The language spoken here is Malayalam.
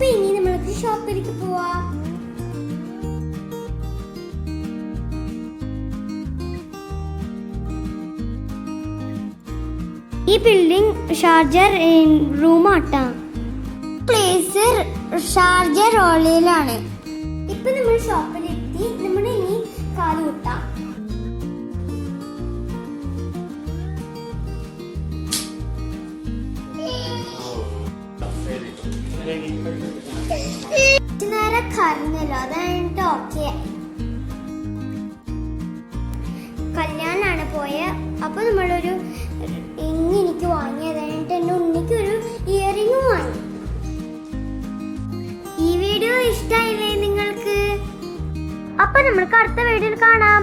അപ്പൊ ഇനി നമ്മൾക്ക് ഷോപ്പിലേക്ക് പോവാ. ഈ ബിൽഡിംഗ് ഷാർജർ റൂമാട്ടാ പ്ലേസ് ഷാർജർ റോളിലാണ് ഇപ്പൊ നമ്മൾ ഷോപ്പിൽ കല്യാണാണ് പോയ. അപ്പൊ നമ്മളൊരു ഇങ്ങ് എനിക്ക് വാങ്ങിയത് കഴിഞ്ഞിട്ട് എന്റെ ഉണ്ണിക്ക് ഒരു ഇയറിംഗ് വാങ്ങി. ഈ വീഡിയോ ഇഷ്ടമായില്ലേ നിങ്ങൾക്ക്? അപ്പൊ നമ്മൾക്ക് അടുത്ത വീഡിയോയിൽ കാണാം.